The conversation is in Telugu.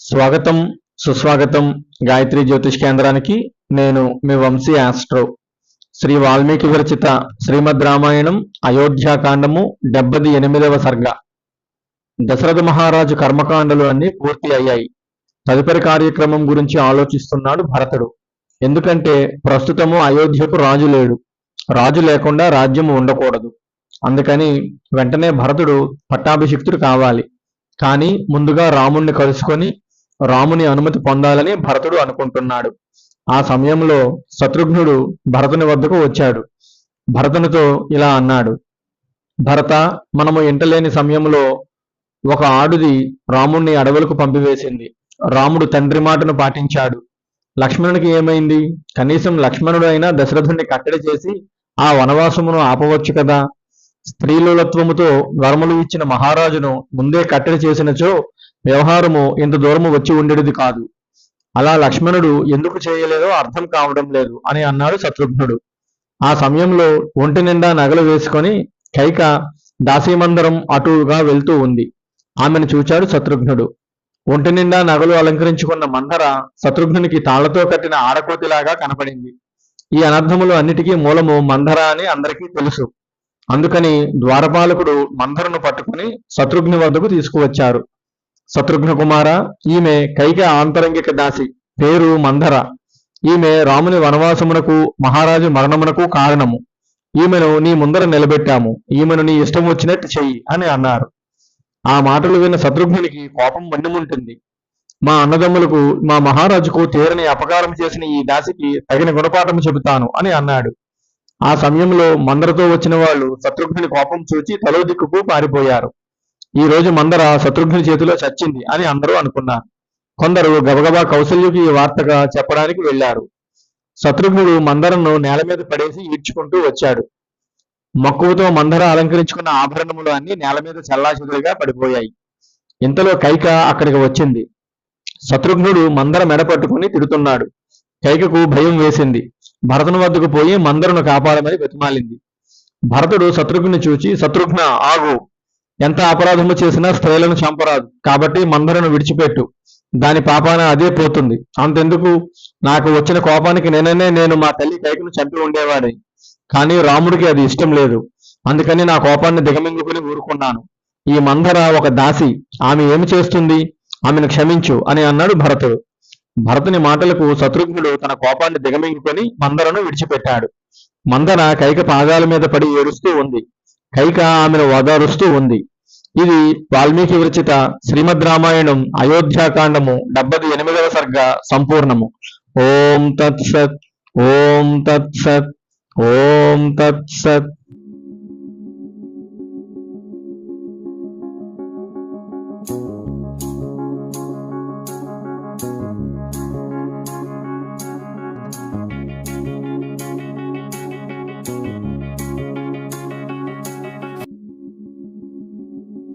స్వాగతం సుస్వాగతం గాయత్రి జ్యోతిష్ కేంద్రానికి. నేను మీ వంశీ ఆస్ట్రో. శ్రీ వాల్మీకి విరచిత శ్రీమద్ రామాయణం అయోధ్యాకాండము డెబ్బది ఎనిమిదవ సర్గ. దశరథ మహారాజు కర్మకాండలు అన్ని పూర్తి అయ్యాయి. తదుపరి కార్యక్రమం గురించి ఆలోచిస్తున్నాడు భరతుడు. ఎందుకంటే ప్రస్తుతము అయోధ్యకు రాజు లేడు. రాజు లేకుండా రాజ్యము ఉండకూడదు. అందుకని వెంటనే భరతుడు పట్టాభిషిక్తుడు కావాలి. కానీ ముందుగా రాముణ్ణి కలుసుకొని రాముని అనుమతి పొందాలని భరతుడు అనుకుంటున్నాడు. ఆ సమయంలో శత్రుఘ్నుడు భరతుని వద్దకు వచ్చాడు. భరతునితో ఇలా అన్నాడు భరత మనము ఇంటలేని సమయంలో ఒక ఆడుది రాముణ్ణి అడవులకు పంపివేసింది. రాముడు తండ్రి మాటను పాటించాడు. లక్ష్మణునికి ఏమైంది? కనీసం లక్ష్మణుడు అయినా దశరథుణ్ణి కట్టడి చేసి ఆ వనవాసమును ఆపవచ్చు కదా? స్త్రీలులత్వముతో వరములు ఇచ్చిన మహారాజును ముందే కట్టడి చేసినచో వ్యవహారము ఇంత దూరము వచ్చి ఉండేది కాదు. అలా లక్ష్మణుడు ఎందుకు చేయలేదో అర్థం కావడం లేదు అని అన్నాడు శత్రుఘ్నుడు. ఆ సమయంలో ఒంటి నిండా నగలు వేసుకొని కైక దాసీమందరం అటుగా వెళ్తూ ఉంది. ఆమెను చూచాడు శత్రుఘ్నుడు. ఒంటి నిండా నగలు అలంకరించుకున్న మందర శత్రుఘ్నునికి తాళ్ళతో కట్టిన ఆడకోతిలాగా కనపడింది. ఈ అనర్థములు అన్నిటికీ మూలము మందర అని అందరికీ తెలుసు. అందుకని ద్వారపాలకుడు మందరను పట్టుకుని శత్రుఘ్ని వద్దకు తీసుకువచ్చారు. శత్రుఘ్న కుమార ఈమె కైక ఆంతరంగిక దాసి పేరు మందర. ఈమె రాముని వనవాసమునకు మహారాజు మరణమునకు కారణము. ఈమెను నీ ముందర నిలబెట్టాము. ఈమెను నీ ఇష్టం వచ్చినట్టు చెయ్యి అని అన్నారు. ఆ మాటలు విన్న శత్రుఘ్నునికి కోపం మండిముంటుంది మా అన్నదమ్ములకు మా మహారాజుకు తీరని అపకారం చేసిన ఈ దాసికి తగిన గుణపాఠం చెబుతాను అని అన్నాడు. ఆ సమయంలో మందరతో వచ్చిన వాళ్ళు శత్రుఘ్నుని కోపం చూచి తలో దిక్కుకు పారిపోయారు. ఈ రోజు మందర శత్రుఘ్ని చేతిలో చచ్చింది అని అందరూ అనుకున్నారు. కొందరు గబగబా కౌశల్యుకి ఈ వార్తగా చెప్పడానికి వెళ్ళారు శత్రుఘ్నుడు మందరను నేల మీద పడేసి ఈడ్చుకుంటూ వచ్చాడు. మక్కువతో మందర అలంకరించుకున్న ఆభరణములు అన్ని నేల మీద చల్లాచెదురుగా పడిపోయాయి. ఇంతలో కైక అక్కడికి వచ్చింది. శత్రుఘ్నుడు మందర మెడ పట్టుకుని తిడుతున్నాడు. కైకకు భయం వేసింది. భరతుని వద్దకు పోయి మందరును కాపాడమని బతిమాలింది. భరతుడు శత్రుఘ్ని చూచి శత్రుఘ్న ఆగు. ఎంత అపరాధము చేసినా స్త్రీలను చంపరాదు. కాబట్టి మందరను విడిచిపెట్టు. దాని పాపాన అదే పోతుంది. అంతెందుకు? నాకు వచ్చిన కోపానికి నేననే నేను మా తల్లి కైకను చంపి ఉండేవాడిని. కానీ రాముడికి అది ఇష్టం లేదు. అందుకని నా కోపాన్ని దిగమింగుకుని ఊరుకున్నాను. ఈ మందర ఒక దాసి ఆమె ఏమి చేస్తుంది? ఆమెను క్షమించు అని అన్నాడు భరతుడు. భరతుని మాటలకు శత్రుఘ్నుడు తన కోపాన్ని దిగమింగుకొని మందరను విడిచిపెట్టాడు. మందర కైక పాదాల మీద పడి ఏడుస్తూ ఉంది. కైక ఆమెను ఓదారుస్తూ ఉంది. ఇది వాల్మీకి విరచిత శ్రీమద్ రామాయణం అయోధ్యాకాండము డెబ్బది ఎనిమిదవ సర్గ సంపూర్ణము. ఓం తత్సత్ ఓం తత్సత్ ॐ तत्सत्